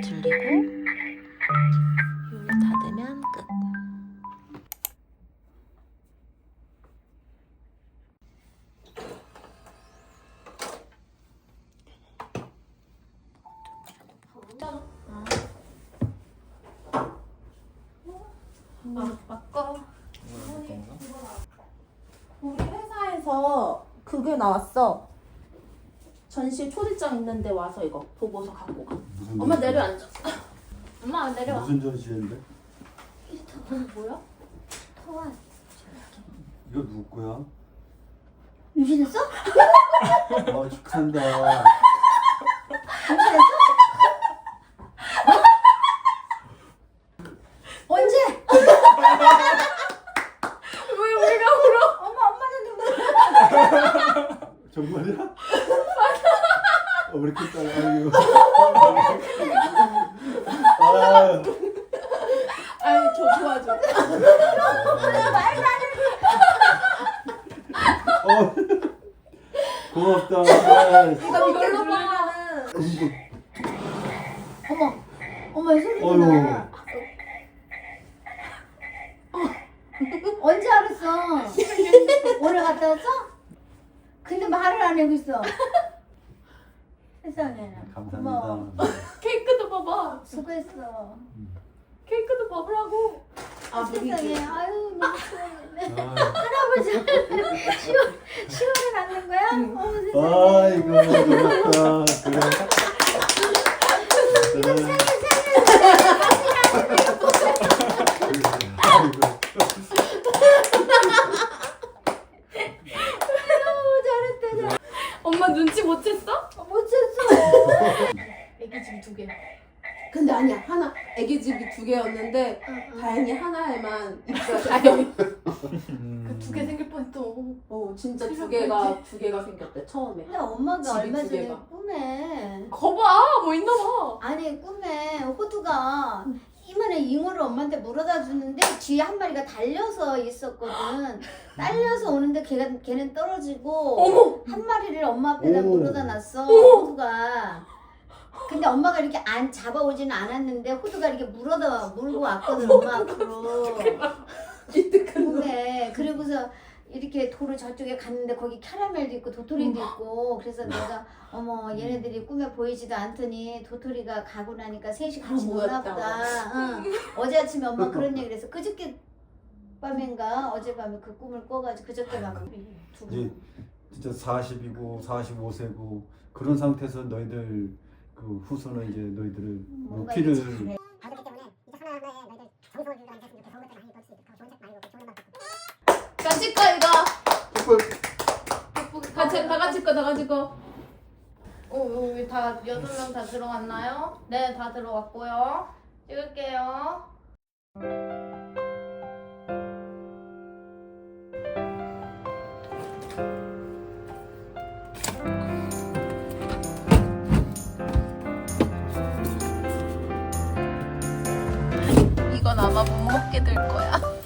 그리고 율 닫으면 끝. 바꿔. 우리 회사에서 그게 나왔어. 전시 초대장 있는데 와서 이거 보고서 갖고 가. 무슨 엄마 전시- 내려앉아. 엄마 내려와. 무슨 전시인데? 그건 뭐야? 토한 이거 누구 거야? 유신했어? 아 축하한다. 언제? 왜 우리가 울어? 엄마 엄마는 누구? 정말이야? 어, 왜 이렇게 따라? 아이고. 아, 아니 저 도와줘. 어. 고맙다. 아, 이거 이걸로 봐. 어머 어머 소리 어휴. 나. 언제 알았어? 오늘 갔다 왔어? 근데 말을 안 하고 있어. 세상에. 고마워. 감사합니다. 케이크도 봐봐. 수고했어. 케이크도 봐보라고. 아 세상에. 아유 너무 좋아했네. 아, 할아버지 10월 10월에 낳는 거야? 어머 세상에. 아이고 고맙다. 그래. 그래. 아이고. 아유 잘했다 잘. 엄마 눈치 못 챘어? 애기 집두 개. 근데 아니야 하나 애기 집이 두 개였는데 응, 응. 다행히 하나에만 다행히 음. 두개 생길 뻔했어. 어 진짜 두 개가 두 개가 생겼대 처음에 근데 엄마가 집이 얼마 두 전에 개가. 꿈에 거봐 뭐 있나 봐. 아니 꿈에 호두가 이만한 잉어를 엄마한테 물어다 주는데 뒤에 한 마리가 달려서 있었거든. 딸려서 오는데 걔가 걔는 떨어지고 어머. 한 마리를 엄마 앞에다 오. 물어다 놨어 호두가. 근데 엄마가 이렇게 안 잡아오지는 않았는데 호두가 이렇게 물어다 물고 왔거든 엄마 앞으로. 꿈에 그리고서 이렇게 돌을 저쪽에 갔는데 거기 캐러멜도 있고 도토리도 있고 그래서 내가 어머 얘네들이 꿈에 보이지도 않더니 도토리가 가고 나니까 셋이 같이 아, 노나 모였다. 보다 응. 어제 아침에 엄마 그런 얘기를 했어. 그저께 밤인가? 어젯밤에 그 꿈을 꿔가지고 그저께 막 이제 진짜 40이고 45세고 그런 상태에서 너희들 그 후손은 이제 너희들을 높이를 이렇게 잘해. 받았기 때문에 이제 하나하나에 너희들 정성을 들여 앉았으면 좋겠고 좋은 것들 많이 볼수 있고 좋은 책 많이 보고 좋은 음악 듣고 같이 꺼 이거. 같이 다 같이 꺼다 같이 꺼. 어 여기 다 여덟 명 다 들어왔나요? 네 다 들어왔고요. 찍을게요. 이건 아마 못 먹게 될 거야.